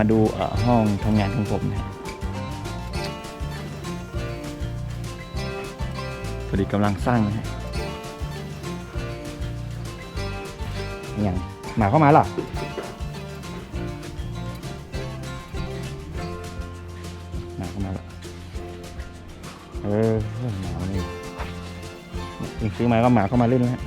ามาดูห้องทำงานของผมนะฮะพอดีกำลังสร้างนะฮะอย่างหมาเข้ามาหรอหมาเข้ามาหรอเออหมานี่นี่ซื้อมาก็หมาเข้ามาเล่นแล้วฮะ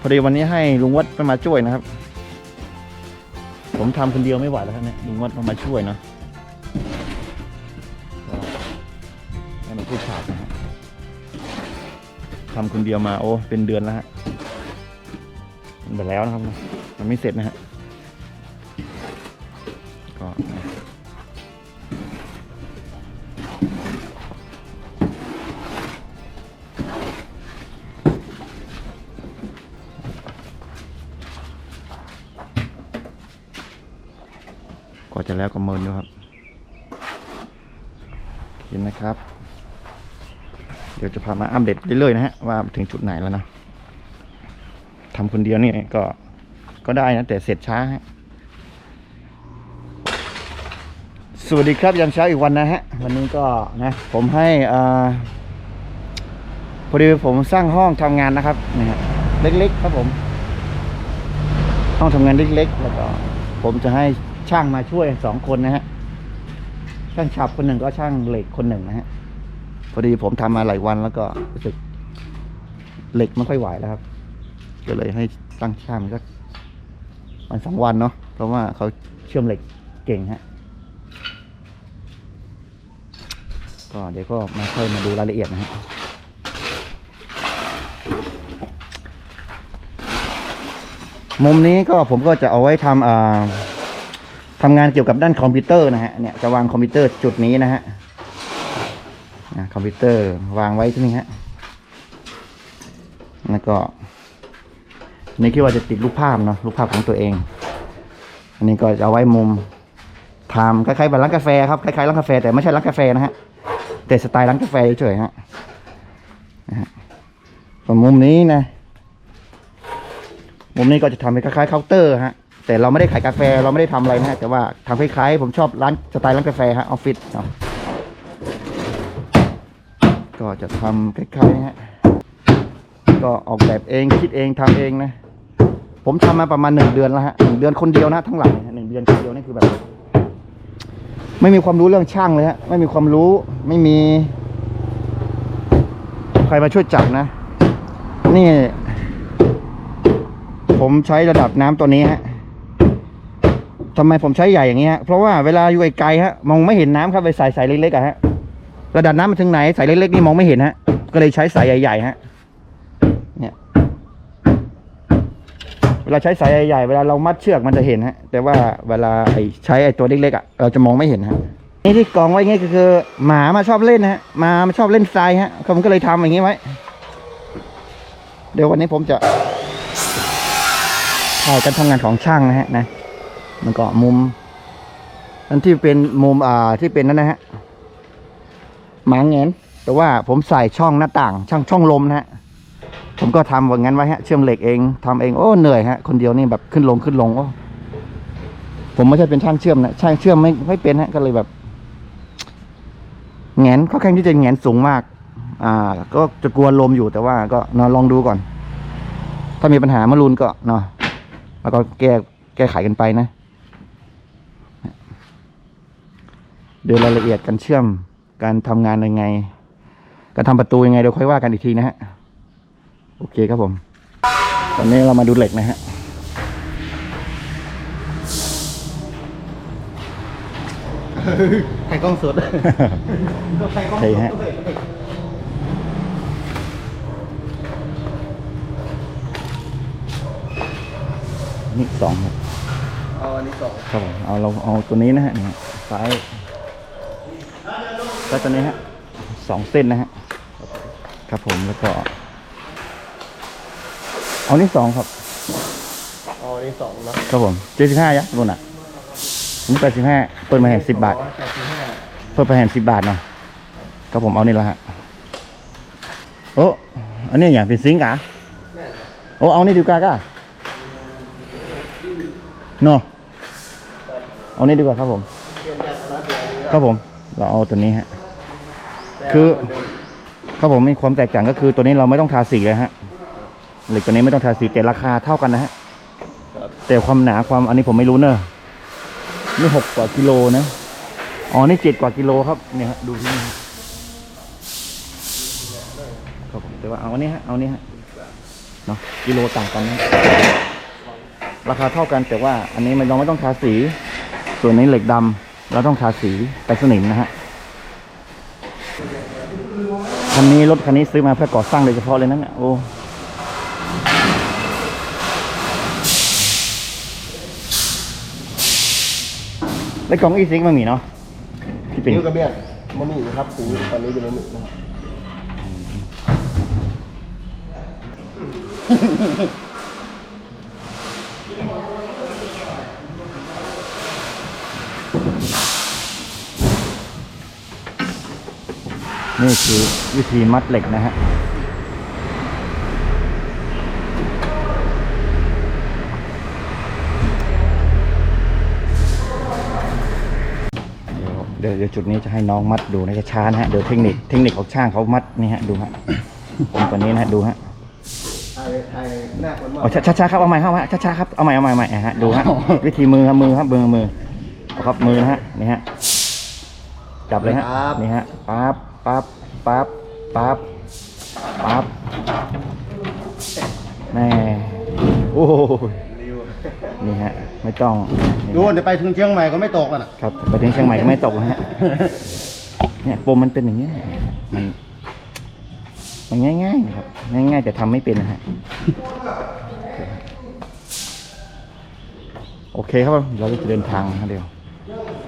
พอดีวันนี้ให้ลุงวัดมาช่วยนะครับ ผมทำคนเดียวไม่ไหวแล้วครับเนี่ยลุงวัดมาช่วยเนาะให้มาพูดฉาบนะฮะทำคนเดียวมาโอ้เป็นเดือนแล้วฮะมันไปแล้วนะครับ มันไม่เสร็จนะฮะ กว่าจะเมินอยู่ครับเห็นนะครับ เดี๋ยวจะพามาอัปเดตเรื่อยๆนะฮะว่าถึงจุดไหนแล้วนะทำคนเดียวนี่ก็ก็ได้นะแต่เสร็จช้าฮะสวัสดีครับยามเช้าอีกวันนะฮะ วันนี้ก็นะผมให้อ่าพอดีผมสร้างห้องทำงานนะครับนะฮะเล็กๆครับผม ห้องทำงานเล็กๆ แล้วก็ ผมจะให้ ช่างมาช่วยสองคนนะฮะ ช่างฉับคนหนึ่งก็ช่างเหล็กคนหนึ่งนะฮะ พอดีผมทำมาหลายวันแล้วก็รู้สึกเหล็กไม่ค่อยไหวแล้วครับ ก็เลยให้ตั้งช่างสักวันสองวันเนาะ เพราะว่าเขาเชื่อมเหล็กเก่งฮะ ก็เดี๋ยวก็มาค่อยมาดูรายละเอียดนะฮะมุมนี้ก็ผมก็จะเอาไว้ทำอ่า ทำงานเกี่ยวกับด้านคอมพิวเตอร์นะฮะเนี่ยจะวางคอมพิวเตอร์จุดนี้นะฮะคอมพิวเตอร์วางไว้ที่นี่ฮะแล้วก็นี่คิดว่าจะติดรูปภาพเนาะรูปภาพของตัวเอง อันนี้ก็จะเอาไว้มุมทำคล้ายๆแบบร้านกาแฟครับคล้ายๆร้านกาแฟแต่ไม่ใช่ร้านกาแฟนะฮะแต่สไตล์ร้านกาแฟเฉยๆฮะนะฮะส่วนมุมนี้นะมุมนี้ก็จะทำเป็นคล้ายๆเคาน์เตอร์ฮะ แต่เราไม่ได้ขายกาแฟเราไม่ได้ทำอะไรนะฮะแต่ว่าทำคล้ายๆผมชอบร้านสไตล์ร้านกาแฟฮะออฟฟิศเนาะก็จะทำคล้ายๆฮะก็ออกแบบเองคิดเองทำเองนะผมทำมาประมาณหนึ่งเดือนแล้วฮะหนึ่งเดือนคนเดียวนะทั้งหลังหนึ่งเดือนคนเดียวนี่คือแบบ ไม่มีความรู้เรื่องช่างเลยฮะไม่มีความรู้ไม่มี ใครมาช่วยจับนะ นี่ ผมใช้ระดับน้ำตัวนี้ฮะ ทำไมผมใช้ใหญ่อย่างนี้ฮะเพราะว่าเวลาอยู่ไกลๆฮะมองไม่เห็นน้ำครับไปใส่ใส่เล็กๆอะฮะระดับน้ำมันถึงไหนสายเล็กๆนี่มองไม่เห็นฮะก็เลยใช้สายใหญ่ๆฮะเนี่ยเวลาใช้สายใหญ่ๆเวลาเรามัดเชือกมันจะเห็นฮะ แต่ว่าเวลาไอ้ใช้ไอ้ตัวเล็กๆอะเราจะมองไม่เห็นฮะนี่ที่กองไว้อย่างงี้ก็คือ หมามาชอบเล่นนะฮะหมามาชอบเล่นทรายฮะผมก็เลยทำอย่างงี้ไว้ เดี๋ยววันนี้ผมจะถ่ายการทำงานของช่างนะฮะนะ มันก็มุม อันที่เป็นมุมอ่าที่เป็นนั่นนะฮะหมาแงนแต่ว่าผมใส่ช่องหน้าต่าง ช่องช่องลมนะฮะผมก็ทำว่างั้นไว้ฮะเชื่อมเหล็กเองทำเองโอ้เหนื่อยฮะคนเดียวนี่แบบขึ้นลงขึ้นลงโอ้ผมไม่ใช่เป็นช่างเชื่อมนะช่างเชื่อมไม่ไม่เป็นฮะก็เลยแบบแงนเขาแข่งที่จะแงนสูงมาก อ่า ก็จะกลัวลมอยู่แต่ว่าก็นอนลองดูก่อน ถ้ามีปัญหามารุนก็เนาะแล้วก็แก้แก้ไขกันไปนะ ดูรายละเอียดการเชื่อมการทำงานยังไง การทำประตูยังไงเดี๋ยวค่อยว่ากันอีกทีนะฮะโอเคครับผม ตอนนี้เรามาดูเหล็กนะฮะถ่ายกล้องสดใช่ฮะนี่สองครับเอาอันนี้สองครับผมเอาเราเอาตัวนี้นะฮะนี่ฮะซ้าย ซ้ายตัวนี้ฮะสองเส้นนะฮะครับผมแล้วก็ เอานี่สองครับเอาอันนี้สองนะครับผมเจ็ดสิบห้ายักษ์รุ่นอะอันนี่แปดสิบห้าเปิดมาแห่สิบบาทแปดสิบห้าเพิ่มไปแห่สิบบาทเนาะครับผมเอานี่ละฮะโอ้อันนี้อย่างเป็นซิงค์กะโอ้เอานี่ดีกว่าก่ะเนาะเอานี้ดีกว่าครับผมเปลี่ยนจากนัดเดียวนี้ครับผมเราเอาตัวนี้ฮะ คือครับผมมีความแตกต่างก็คือตัวนี้เราไม่ต้องทาสีเลยฮะเหล็กตัวนี้ไม่ต้องทาสีแต่ราคาเท่ากันนะฮะแต่ความหนาความอันนี้ผมไม่รู้เนอะนี่หกกว่ากิโลนะอ๋อนี่เจ็ดกว่ากิโลครับเนี่ยฮะดูที่นี่ฮะครับผมแต่ว่าเอาอันนี้ฮะเอาอันนี้ฮะเนาะกิโลต่างกันนะราคาเท่ากันแต่ว่าอันนี้มันเราไม่ต้องทาสี ส่วนนี้เหล็กดำเราต้องทาสีไปสนิมนะฮะ คันนี้รถคันนี้ซื้อมาเพื่อก่อสร้างโดยเฉพาะเลยนะเนี่ยโอ้แล้วกล่องอีซิกมันมีเนาะพี่ปิ่นนิ้วกระเบียดมะหมี่นะครับสีตอนนี้เป็นมะหมี่นะครับ นี่คือวิธีมัดเหล็กนะฮะเดี๋ยวเดี๋ยวจุดนี้จะให้น้องมัดดูนะช้าๆนะฮะเดี๋ยวเทคนิคเทคนิคของช่างเขามัดนี่ฮะดูฮะผมตัวนี้นะฮะดูฮะไอ้ไอ้หน้าคนมากเอาช้าๆครับเอาใหม่ครับฮะช้าๆครับเอาใหม่เอาใหม่เอาใหม่ฮะดูฮะวิธีมือครับมือครับมือมือเอาครับมือนะฮะนี่ฮะจับเลยฮะนี่ฮะปั๊บ ปั๊บปั๊บปั๊บปั๊บแน่โอ้ยนี่ฮะ ไม่ต้องนี่ดูเดี๋ยวไปถึงเชียงใหม่ก็ไม่ตกแล้วนะครับ ไปถึงเชียงใหม่ก็ไม่ตกนะฮะเนี่ยปมมันเป็นอย่างเงี้ยมันมันง่ายๆนะครับ ง่ายๆแต่ทำไม่เป็นนะฮะโอเคครับผมเราจะเดินทางนะเดี๋ยว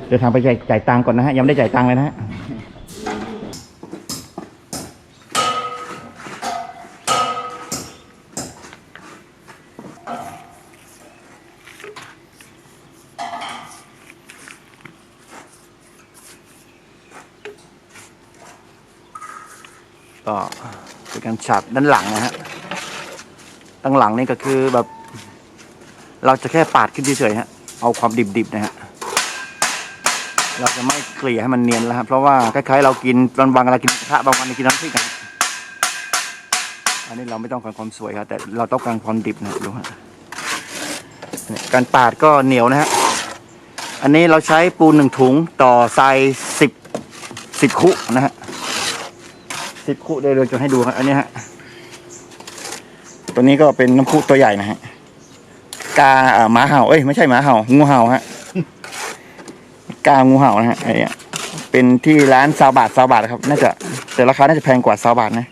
เดินทางไปจ่ายจ่ายตังค์ก่อนนะฮะยังไม่ได้จ่ายตังค์เลยนะฮะ ก็เป็นการฉาบด้านหลังนะฮะด้านหลังนี่ก็คือแบบ เราจะแค่ปาดขึ้นเฉยๆฮะ เอาความดิบๆนะฮะ เราจะไม่เกลี่ยให้มันเนียนแล้วครับเพราะว่าคล้ายๆเรากินบางวันเรากินกระทะบางวันเรากินน้ำพริกนะ อันนี้เราไม่ต้องการความสวยครับแต่เราต้องการความดิบนะดูฮะการปาดก็เหนียวนะฮะอันนี้เราใช้ปูนหนึ่งถุงต่อทรายสิบสิบคุนะฮะสิบคุเดี๋ยวเราจะให้ดูครับอันนี้ฮะตัวนี้ก็เป็นน้ำพุตัวใหญ่นะฮะกาหมาเห่าเอ้ยไม่ใช่หมาเห่างูเห่าฮะกางูเห่านะฮะไอ้เนี่ยเป็นที่ร้านซาบาทซาบาทครับน่าจะแต่ราคาน่าจะแพงกว่าซาบาทนะ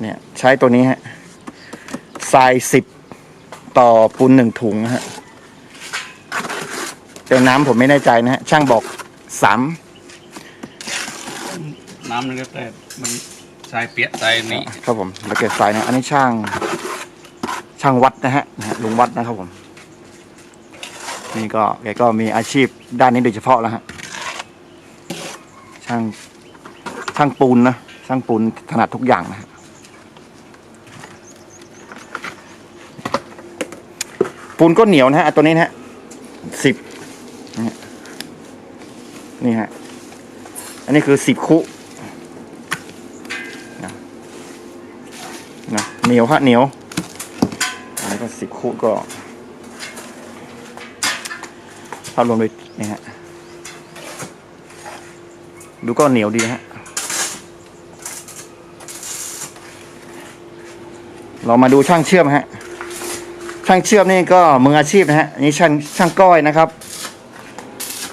เนี่ยใช้ตัวนี้ฮะทรายสิบต่อปูนหนึ่งถุงนะฮะแต่น้ำผมไม่แน่ใจนะฮะช่างบอกสามน้ำมันก็แต่มันทรายเปียกทรายนี่ครับผมระเกียดทรายนะอันนี้ช่าง ช่างวัดนะฮะนะฮะลุงวัดนะครับผม นี่ก็แกก็มีอาชีพด้านนี้โดยเฉพาะแล้วฮะช่างช่างปูนนะช่างปูนถนัดทุกอย่างนะฮะ ปูนก็เหนียวนะฮะตัวนี้นะฮะสิบนี่ฮะ อันนี้คือสิบคุนะเหนียวฮะเหนียวอันนี้ก็สิบคูดก็ภาพรวมเลยนี่ฮะ ดูก็เหนียวดีฮะ เรามาดูช่างเชื่อมฮะ ช่างเชื่อมนี่ก็มืออาชีพนะฮะนี่ช่างช่างก้อยนะครับ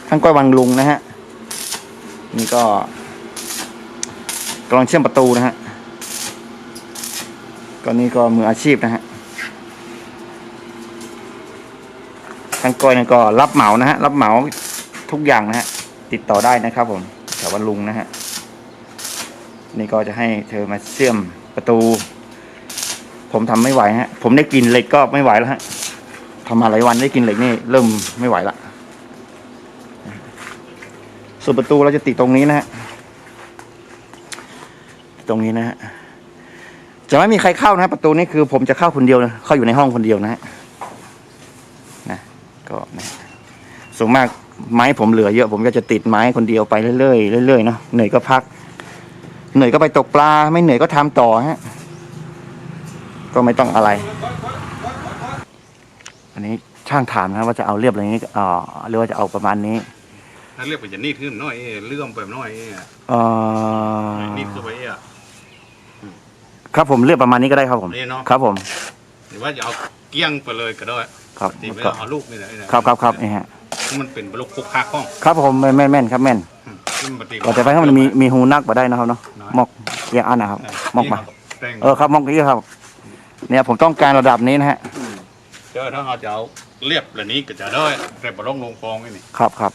ช่างก้อยวังลุงนะฮะนี่ก็กำลังเชื่อมประตูนะฮะก็นี่ก็มืออาชีพนะฮะทางก้อยนั่ก็รับเหมานะฮะรับเหมาทุกอย่างนะฮะติดต่อได้นะครับผมแถววันลุงนะฮะนี่ก็จะให้เธอมาเชื่อมประตู ผมทำไม่ไหวฮะ ผมได้กินเหล็กก็ไม่ไหวแล้วฮะทำมาหลายวันได้กินเหล็กนี่เริ่มไม่ไหวละส่วนประตูเราจะติดตรงนี้นะฮะตรงนี้นะฮะจะไม่มีใครเข้านะะประตูนี้คือ ผมจะเข้าคนเดียวนะเข้าอยู่ในห้องคนเดียวนะฮะนะก็นะส่วนมากไม้ผมเหลือเยอะ ผมก็จะติดไม้คนเดียวไปเรื่อยๆเรื่อยๆเนาะเหนื่อยก็พัก เหนื่อยก็ไปตกปลา ไม่เหนื่อยก็ทำต่อฮะ ก็ไม่ต้องอะไร อันนี้ช่างถามนะว่าจะเอาเรียบอะไรนี้อ่าหรือว่าจะเอาประมาณนี้ ถ้าเรียกไปจะนี่ขึ้นหน่อยเลื่อมไปหน่อยเอ่อนี่ตัวไปอะครับผมเรียบประมาณนี้ก็ได้ครับผมนี่เนาะครับผม หรือว่าจะเอาเกี้ยงไปเลยก็ได้ครับตีไม่ก็เอาลูกนี่นะครับครับครับนี่ฮะมันเป็นลูกคุกคักข้องครับผมแม่นแม่นแม่นครับแม่นขึ้นมาตีก็แต่ไปให้มันมีมีหูนักมาได้นะครับเนาะมอกเอียงอันนะครับมอกมา แต่งเออครับมอกนี้ครับ เนี่ยผมต้องการระดับนี้นะฮะเจอถ้าเราจะเอาเรียบแบบนี้ก็จะได้แต่บอลงลงฟองนี่ครับครับ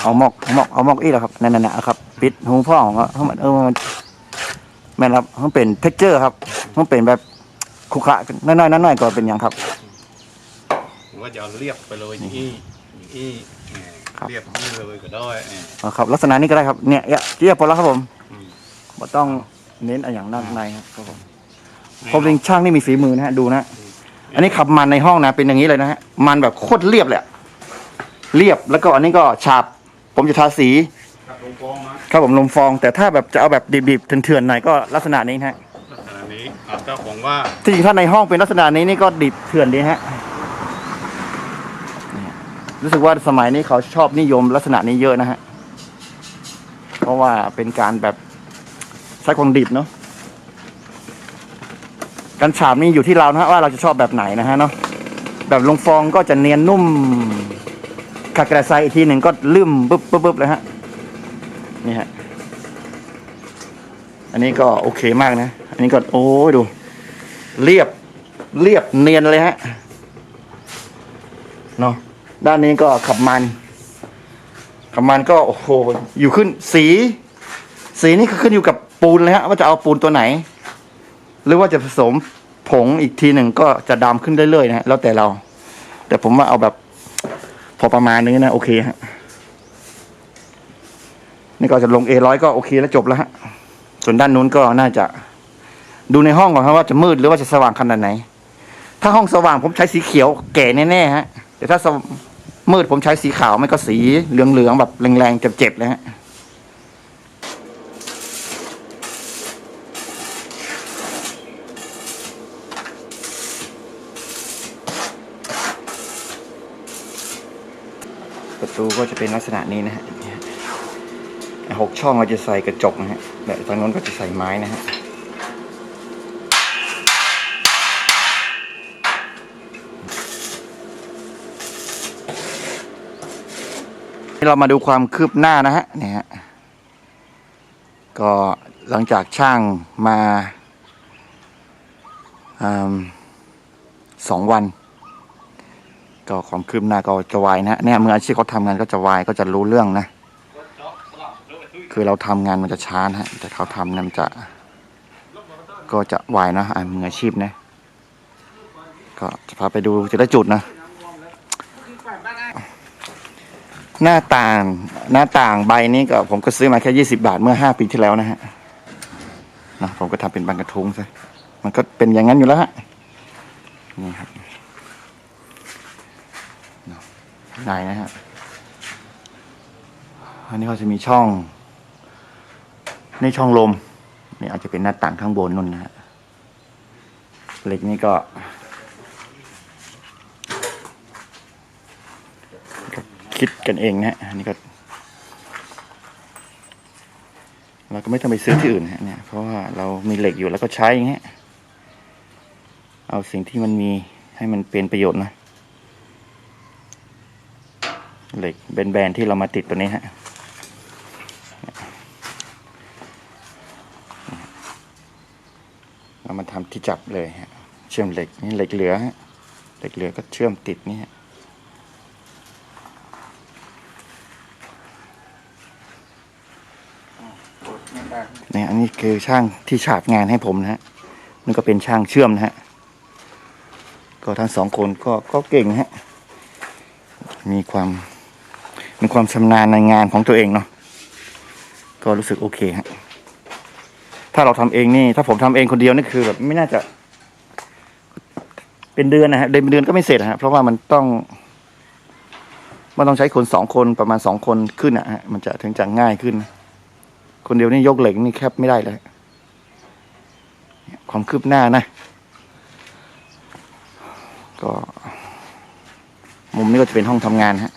เอามอกเอามอกเอามอกอีกแล้วครับนั่นนั่นนะครับ ปิดหูพ่อของเขาให้มันเออมันแม่นครับมันเป็นเท็กเจอร์ครับมันเป็นแบบคุกคะน้อยๆน้อยๆก็เป็นอย่างครับหรือว่าจะเอาเรียบไปเลยอย่างนี้อย่างนี้ครับเรียบนี่เลยก็ได้เอาครับ ลักษณะนี้ก็ได้ครับเนี่ยเรียบพอแล้วครับผมอืมบ่ต้องเน้นอะไรอย่างนักในครับครั บผมผมเป็นช่างนี่มีฝีมือนะฮะดูนะ อันนี้ขับมันในห้องนะเป็นอย่างนี้เลยนะฮะมันแบบโคตรเรียบเลยอะเรียบแล้วก็อันนี้ก็ฉาบ ผมจะทาสี ครับลงฟองนะครับผมลมฟอง แต่ถ้าแบบจะเอาแบบดิบๆเถื่อนๆหน่อยก็ลักษณะนี้นะฮะลักษณะนี้อาจจะของว่าที่จริงถ้าในห้องเป็นลักษณะนี้นี่ก็ดิบเถื่อนดีฮะนี่รู้สึกว่าสมัยนี้เขาชอบนิยมลักษณะนี้เยอะนะฮะเพราะว่าเป็นการแบบใช้ของดิบเนาะ การฉาบนี่อยู่ที่เรานะฮะว่าเราจะชอบแบบไหนนะฮะเนาะแบบลงฟองก็จะเนียนนุ่มขัดกระใสอีกทีหนึ่งก็ลืมปึ๊บปึ๊บปึ๊บเลยฮะนี่ฮะอันนี้ก็โอเคมากนะ อันนี้ก็โอ้ยดู เรียบเรียบเนียนเลยฮะเนาะด้านนี้ก็ขับมันขับมันก็โอ้โหอยู่ขึ้นสี สีนี่ก็ขึ้นอยู่กับปูนเลยฮะว่าจะเอาปูนตัวไหน หรือว่าจะผสมผงอีกทีหนึ่งก็จะดำขึ้นเรื่อยๆนะฮะแล้วแต่เรา แต่ผมว่าเอาแบบพอประมาณนี้นะ โอเคฮะนี่ก็จะลงเอร้อยก็โอเคแล้วจบแล้วฮะส่วนด้านนู้นก็น่าจะดูในห้องก่อนครับว่าจะมืดหรือว่าจะสว่างขนาดไหน ถ้าห้องสว่างผมใช้สีเขียวแก่แน่ๆฮะแต่ถ้ามืดผมใช้สีขาวไม่ก็สีเหลืองๆแบบแรงๆเจ็บๆเลยฮะ ประตูก็จะเป็นลักษณะนี้นะฮะหกช่องเราจะใส่กระจกนะฮะแบบทางโน้นก็จะใส่ไม้นะฮะเรามาดูความคืบหน้านะฮะเนี่ยฮะก็หลังจากช่างมาอืมสองวัน ก็ความคืบหน้าก็จะไวนะฮะเนี่ยมืออาชีพเขาทำงานก็จะไวก็จะรู้เรื่องนะ คือเราทำงานมันจะช้านะแต่เขาทำเนี่ยมันจะ ก็จะไวนะอ่ามืออาชีพนะ ก็จะพาไปดูแต่ละจุดนะ หน้าต่างหน้าต่างใบนี้ก็ผมก็ซื้อมาแค่ยี่สิบาทเมื่อห้าปีที่แล้วนะฮะนะผมก็ทำเป็นบางกระทุงซะมันก็เป็นอย่างนั้นอยู่แล้วฮะนี่ครับ นายนะฮะ อันนี้เขาจะมีช่องในช่องลมนี่อาจจะเป็นหน้าต่างข้างบนนู่นนะฮะเหล็กนี่ก็คิดกันเองนะฮะอันนี้ก็เราก็ไม่ต้องไปซื้อที่อื่นฮะเนี่ย เพราะว่าเรามีเหล็กอยู่แล้วก็ใช้อย่างเงี้ย เอาสิ่งที่มันมีให้มันเป็นประโยชน์นะ เหล็กแบนๆที่เรามาติดตัวนี้ฮะเรามาทำที่จับเลยฮะเชื่อมเหล็กนี่เหล็กเหลือฮะเหล็กเหลือก็เชื่อมติดนี่ฮะเนี่ยอันนี้คือช่างที่ฉาบงานให้ผมนะฮะนี่ก็เป็นช่างเชื่อมนะฮะก็ทั้งสองคนก็ก็เก่งฮะมีความ มีความชำนาญในงานของตัวเองเนาะก็รู้สึกโอเคฮะถ้าเราทำเองนี่ ถ้าผมทำเองคนเดียวนี่คือแบบไม่น่าจะ เป็นเดือนนะฮะเดือนเดือนก็ไม่เสร็จนะฮะเพราะว่ามันต้องมันต้องใช้คนสองคนประมาณสองคนขึ้นอะฮะมันจะถึงจะง่ายขึ้น คนเดียวนี่ยกเหล็กนี่แคบไม่ได้เลยเนี่ยความคืบหน้านะ ก็ มุมนี้ก็จะเป็นห้องทำงานฮะ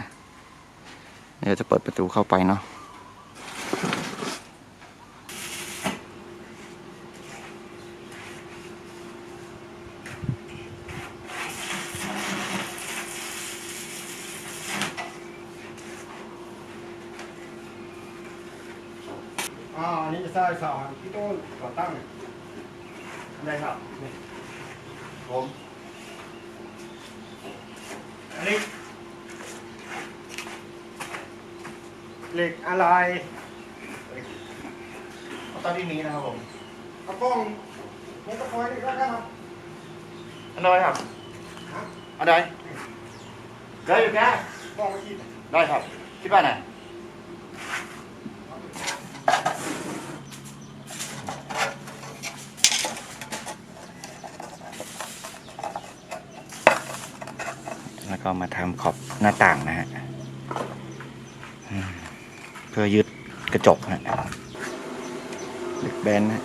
เดี๋ยวจะเปิดประตูเข้าไปเนาะอ่าอันนี้จะสร้สารที่ต้นก่อตั้งได้ครับผมอันนี้ เหล็กอะไรเอาตอนที่นี้นะครับผมกระป้องนี่ตะคอยนี่ก็ได้ครับอันน้อยครับอันใดได้อยู่แกป้องมาคิดได้ครับ คิดว่าไหนแล้วก็มาทำขอบหน้าต่างนะฮะอืมเพื่อยึดกระจกฮะเหล็กแบนนะฮะ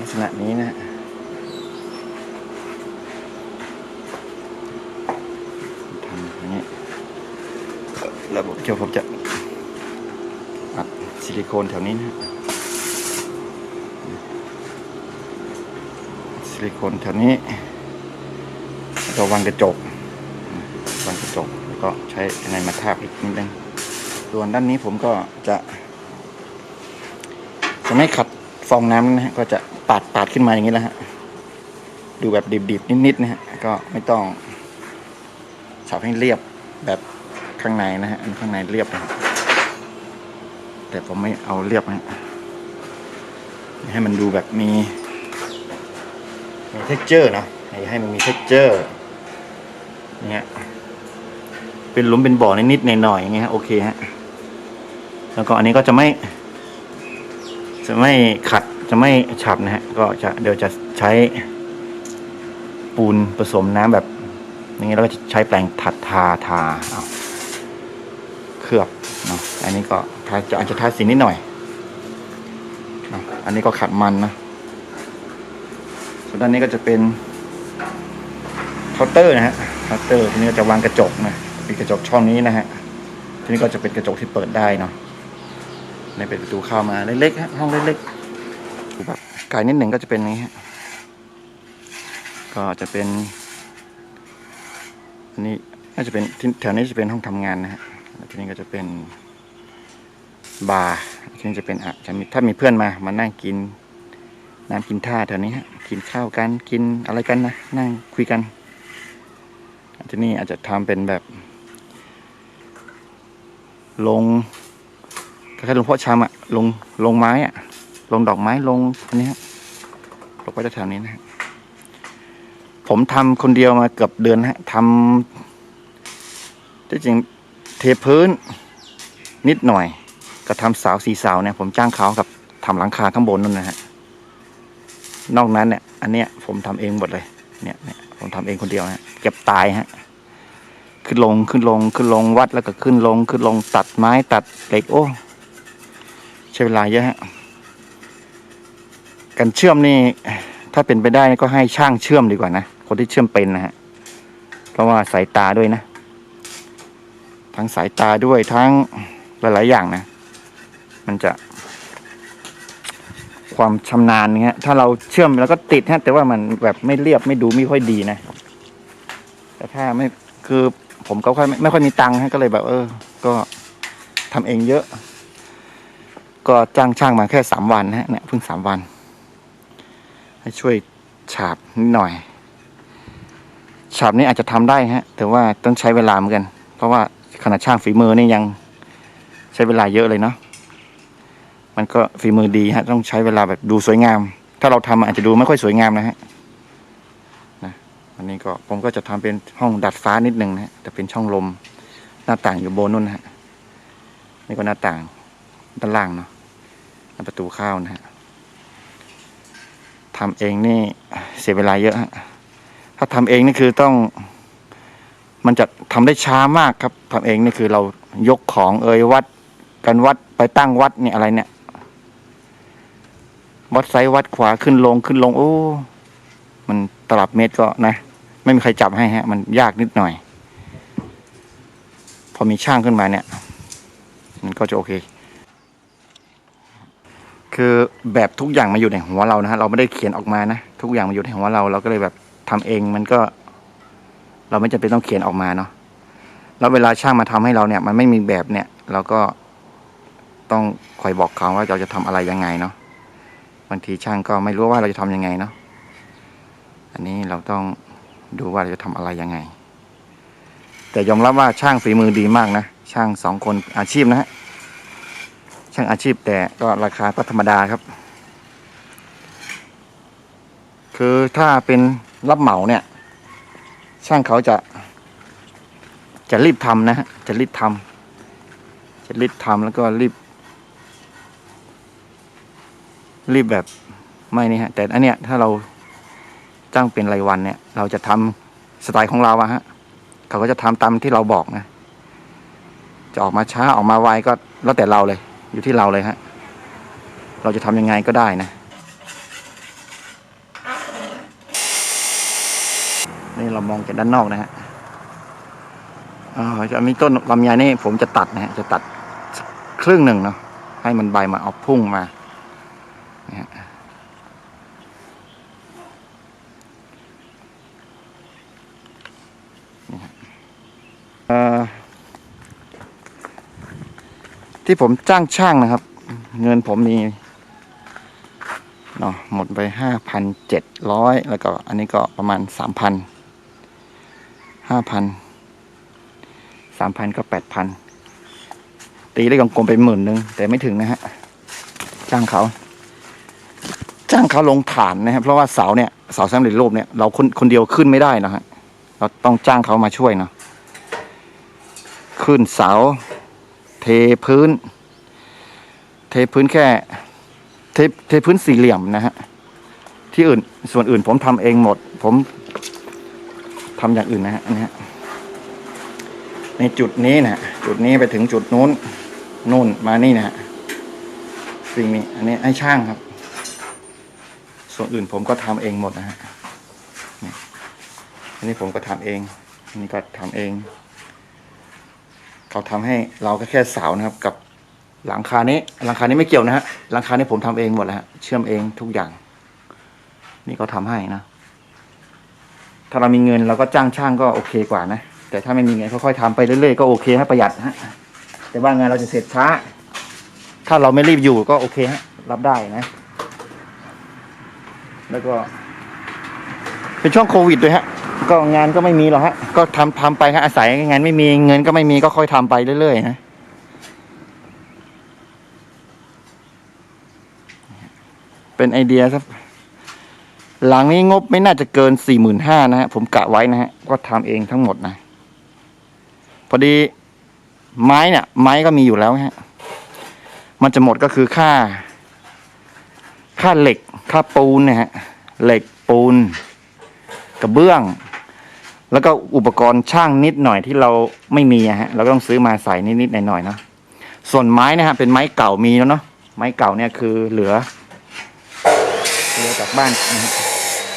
ลักษณะนี้นะฮะทำอย่างนี้ระบบเกี่ยวผมจะอัดซิลิโคนแถวนี้นะฮะ ซิลิโคนแถวนี้แล้วก็วางกระจกวางกระจกแล้วก็ใช้อะไรมาทาบอีกนิดนึงส่วนด้านนี้ผมก็จะ จะไม่ขัดฟองน้ำนะฮะก็จะปาดปาดขึ้นมาอย่างนี้แหละฮะดูแบบดิบๆนิดๆนะฮะก็ไม่ต้องฉาบให้เรียบแบบข้างในนะฮะข้างในเรียบนะแต่ผมไม่เอาเรียบนะฮะให้มันดูแบบมี มี texture เนอะให้ให้มันมี texture เนี่ยเป็นหลุมเป็นบ่อนิดๆหน่อยๆอย่างเงี้ยโอเคฮะแล้วก็อันนี้ก็จะไม่ จะไม่ขัดจะไม่ฉับนะฮะ ก็จะเดี๋ยวจะใช้ปูนผสมน้ำแบบอย่างนี้แล้วก็ใช้แปรงถัดทาทาเอาเคลือบเนาะอันนี้ก็ทาจะอาจจะทาสีนิดหน่อยอันนี้ก็ขัดมันนะ ด้านนี้ก็จะเป็นเคาน์เตอร์นะฮะเคาน์เตอร์ทีนี้ก็จะวางกระจกนะเป็นกระจกช่องนี้นะฮะทีนี้ก็จะเป็นกระจกที่เปิดได้เนาะในเป็นประตูเข้ามาเล็กๆฮะห้องเล็กๆดูแบบไกลนิดหนึ่งก็จะเป็นนี้ฮะก็จะเป็นอันนี้น่าจะเป็นแถวนี้จะเป็นห้องทำงานนะฮะทีนี้ก็จะเป็นบาร์ทีนี้จะเป็นอะจะมีถ้ามีเพื่อนมามานั่งกิน น้ำกินท่าแถวนี้ฮะกินข้าวกันกินอะไรกันนะนั่งคุยกันทีนี้อาจจะทำเป็นแบบลงคล้ายๆลงพ่อชามอะลงลงไม้อะลงดอกไม้ลงอันนี้ฮะลงไปแถวนี้นะฮะผมทำคนเดียวมาเกือบเดือนฮะทำที่จริงเทพื้นนิดหน่อย ก็ทำเสาวสีเสาวเนี่ยผมจ้างเขากับทำหลังคาข้างบนนั่นนะฮะ นอกนั้นเนี่ยอันเนี้ยผมทำเองหมดเลยเนี่ยเนี่ยผมทำเองคนเดียวฮะเก็บตายฮะขึ้นลงขึ้นลงขึ้นลงวัดแล้วก็ขึ้นลงขึ้นลงตัดไม้ตัดเหล็กโอ้ใช้เวลาเยอะฮะการเชื่อมนี่ถ้าเป็นไปได้ก็ให้ช่างเชื่อมดีกว่านะคนที่เชื่อมเป็นนะฮะเพราะว่าสายตาด้วยนะ ทั้งสายตาด้วยทั้งหลายๆอย่างนะ มันจะ ความชำนาญเงี้ยถ้าเราเชื่อมแล้วก็ติดฮะแต่ว่ามันแบบไม่เรียบไม่ดูไม่ค่อยดีนะ แต่ถ้าไม่คือผมก็ค่อยไม่ไม่ค่อยมีตังค์ฮะก็เลยแบบ เออ ก็ทำเองเยอะ ก็จ้างช่างมาแค่สามวันนะฮะเนี่ยเพิ่งสามวัน ให้ช่วยฉาบนิดหน่อยฉาบนี้อาจจะทำได้ฮะ แต่ว่าต้องใช้เวลาเหมือนกัน เพราะว่าขนาดช่างฝีมือนี่ยังใช้เวลาเยอะเลยเนาะ มันก็ฝีมือดีฮะ ต้องใช้เวลาแบบดูสวยงาม ถ้าเราทำอาจจะดูไม่ค่อยสวยงามนะฮะนะอันนี้ก็ผมก็จะทำเป็นห้องดัดฟ้านิดนึงนะฮะแต่เป็นช่องลมหน้าต่างอยู่บนนู่นนะฮะนี่ก็หน้าต่างด้านล่างเนาะประตูเข้านะฮะทำเองนี่เสียเวลาเยอะฮะถ้าทำเองนี่คือต้อง มันจะทำได้ช้ามากครับทำเองนี่คือเรายกของเอ่ยวัดกันวัดไปตั้งวัดเนี่ยอะไรเนี่ย วัดไซส์วัดขวาขึ้นลงขึ้นลง โอ้ มันตลับเมตรก็นะ ไม่มีใครจับให้ฮะ มันยากนิดหน่อย พอมีช่างขึ้นมาเนี่ย มันก็จะโอเค คือแบบทุกอย่างมาอยู่ในหัวเรานะฮะเราไม่ได้เขียนออกมานะทุกอย่างมาอยู่ในหัวเรา เราก็เลยแบบทำเองมันก็ เราไม่จำเป็นต้องเขียนออกมาเนาะแล้วเวลาช่างมาทำให้เราเนี่ย มันไม่มีแบบเนี่ย เราก็ต้องคอยบอกเขาว่าเราจะทำอะไรยังไงเนาะ บางทีช่างก็ไม่รู้ว่าเราจะทำยังไงเนาะอันนี้เราต้องดูว่าเราจะทำอะไรยังไง แต่ยอมรับว่าช่างฝีมือดีมากนะ ช่างสองคนอาชีพนะฮะช่างอาชีพแต่ก็ราคาก็ธรรมดาครับ คือถ้าเป็นรับเหมาเนี่ย ช่างเขาจะ จะรีบทำนะฮะจะรีบทำจะรีบทำแล้วก็รีบ รีบแบบไม่นี่ฮะ แต่อันเนี้ยถ้าเราจ้างเป็นรายวันเนี่ย เราจะทำสไตล์ของเราอะฮะ เขาก็จะทำตามที่เราบอกนะ จะออกมาช้าออกมาไวก็แล้วแต่เราเลย อยู่ที่เราเลยฮะ เราจะทำยังไงก็ได้นะ นี่เรามองจากด้านนอกนะฮะอ่าจะมีต้นลำไยนี่ผมจะตัดนะฮะ จะตัดครึ่งหนึ่งเนาะให้มันใบมาเอาพุ่งมา ที่ผมจ้างช่างนะครับ เงินผมมีเนาะหมดไปห้าพันเจ็ดร้อยแล้วก็อันนี้ก็ประมาณสามพันห้าพันสามพันก็แปดพันตีได้กลมๆไปหมื่นหนึ่งแต่ไม่ถึงนะฮะจ้างเขา เขาลงฐานนะครับ เพราะว่าเสาเนี่ยเสาสำเร็จรูปเนี่ยเราคนคนเดียวขึ้นไม่ได้นะฮะเราต้องจ้างเขามาช่วยเนาะขึ้นเสา เทพื้น เทพื้นแค่ เทเทพื้นสี่เหลี่ยมนะฮะที่อื่นส่วนอื่นผมทำเองหมด ผมทำอย่างอื่นนะฮะอันนี้ฮะในจุดนี้นะจุดนี้ไปถึงจุดนู้นนู่นมานี่นะฮะสิ่งนี้ อันนี้ให้ช่างครับ ส่วนอื่นผมก็ทำเองหมดนะฮะนี่อันนี้ผมก็ทำเอง อันนี้ก็ทำเอง เขาทำให้เราก็แค่เสานะครับ กับหลังคานี้ หลังคานี้ไม่เกี่ยวนะฮะ หลังคานี้ผมทำเองหมดแล้วฮะ เชื่อมเองทุกอย่าง นี่เขาทำให้นะ ถ้าเรามีเงินเราก็จ้างช่างก็โอเคกว่านะ แต่ถ้าไม่มีเงินค่อยๆทำไปเรื่อยๆก็โอเคฮะประหยัดฮะ แต่ว่างานเราจะเสร็จช้า ถ้าเราไม่รีบอยู่ก็โอเคฮะ รับได้นะ แล้วก็ เป็นช่วงโควิดด้วยฮะ ก็งานก็ไม่มีหรอกฮะ ก็ทำทำไปฮะอาศัยงานไม่มีเงินก็ไม่มีก็ค่อยทำไปเรื่อยๆนะเป็นไอเดียครับหลังนี้งบไม่น่าจะเกินสี่หมื่นห้านะฮะ ผมกะไว้นะฮะ ก็ทำเองทั้งหมดนะ พอดีไม้เนี่ย ไม้ก็มีอยู่แล้วฮะ มันจะหมดก็คือค่า ค่าเหล็ก ค่าปูนเนี่ยฮะเหล็กปูน กระเบื้อง แล้วก็อุปกรณ์ช่างนิดหน่อยที่เราไม่มีฮะเราก็ต้องซื้อมาใส่นิดๆหน่อยๆเนาะส่วนไม้นะฮะเป็นไม้เก่ามีแล้วเนาะไม้เก่าเนี่ยคือเหลือเหลือจากบ้านนะฮะ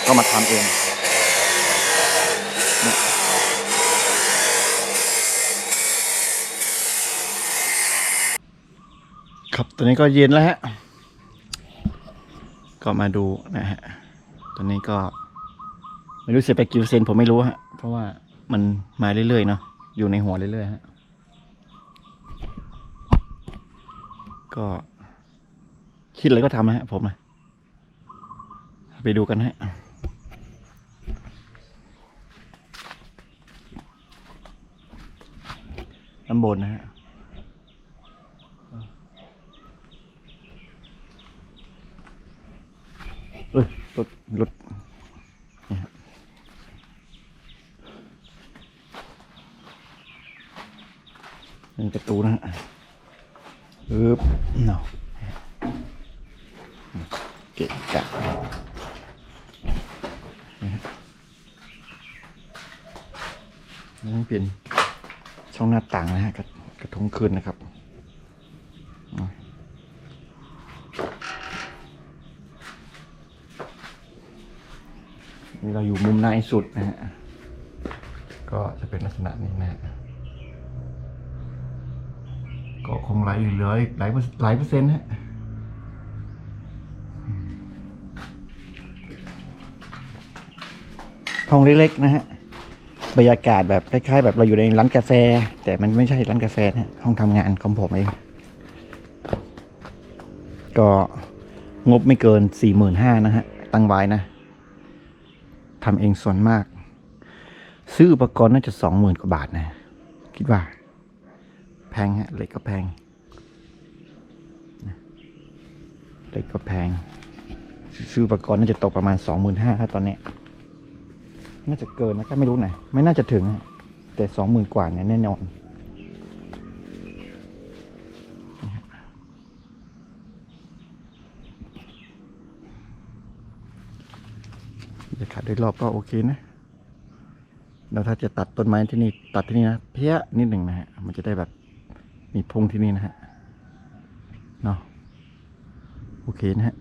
ก็มาทำเองครับตอนนี้ก็เย็นแล้วฮะ ก็มาดูนะฮะตอนนี้ก็ไม่รู้เสียไปกี่เปอร์เซ็นต์ผมไม่รู้ฮะ เพราะว่ามันมาเรื่อยๆเนาะอยู่ในหัวเรื่อยๆฮะก็คิดอะไรก็ทำนะฮะผมนะไปดูกันฮะน้ำบนนะฮะ เอ้ยรถรถนี่ฮะนี่ประตูนะฮะปึ๊บเนาะเกะกะนะฮะนี่เป็นช่องหน้าต่างนะฮะกระกระทงคืนนะครับอะนี่ เราอยู่มุมในสุดนะฮะ ก็จะเป็นลักษณะนี้นะฮะก็คงไหลอยู่เหลืออีกหลายเปอร์หลายเปอร์เซ็นต์ฮะห้องเล็กๆนะฮะ บรรยากาศแบบคล้ายๆ แบบเราอยู่ในร้านกาแฟ แต่มันไม่ใช่ร้านกาแฟนะฮะห้องทำงานของผมเองก็งบไม่เกินสี่หมื่นห้านะฮะ ตั้งไว้นะ ทำเองส่วนมาก ซื้ออุปกรณ์น่าจะสองหมื่นกว่าบาทนะ คิดว่า แพงฮะเหล็กก็แพงเหล็กก็แพง ซื้ออุปกรณ์น่าจะตกประมาณสองหมื่นห้าครับตอนนี้ น่าจะเกินนะก็ไม่รู้นะไม่น่าจะถึง แต่สองหมื่นกว่าเนี่ยแน่นอน จะขาดยรอบก็โอเคนะแล้วถ้าจะตัดต้นไม้ที่นี่ตัดที่นี่นะเพี้ยนิดหนึ่งนะฮะมันจะได้แบบมีพุงที่นี่นะฮะเนาะโอเคนะฮะ